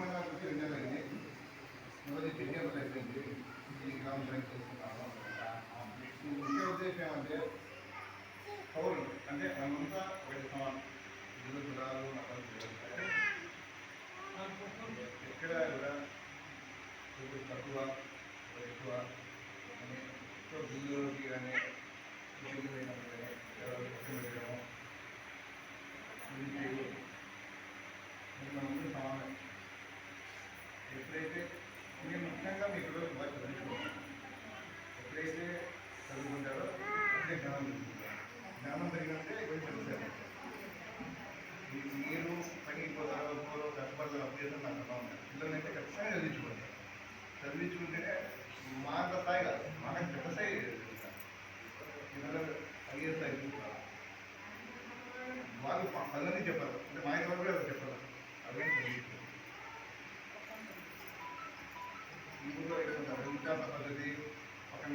మండలం వచ్చి రెండు నెలలు మొదటి అయిపోయింది ఈ గ్రామం పంచాయతీ చేస్తున్నాము ముఖ్య ఉద్దేశం ఏమంటే పౌరులు అంటే మనమంతా ఒకటి ఇల్లు కులాలు ఎక్కడ కూడా తక్కువ ఎక్కువ బిల్లులకి కానీ ఎప్పుడైతే నేను ముఖ్యంగా మీ పిల్లలకు బాగా ఎప్పుడైతే చదువుకుంటారో అప్పుడే జ్ఞానం పెరుగుతుంది. జ్ఞానం పెరిగినట్టే కొంచెం చదువుతారు మీరు పనికి పోతారో పోరో కష్టపడతారో అప్పుడు నాకు అర్థం ఉంది పిల్లలైతే ఖచ్చితంగా చదివించుకోండి చదివించుకుంటేనే మా స్థాయి కాదు మాకంటే పెద్ద స్థాయి పిల్లలు ఐఏఎస్ స్థాయి వాళ్ళు ప- చెప్పారు. అంటే మా ఇంట్లో కూడా చెప్పారు అవే చదివించుకోండి పెట్టుకుంటారు. ఊళ్ళో పద్ధతి పక్కన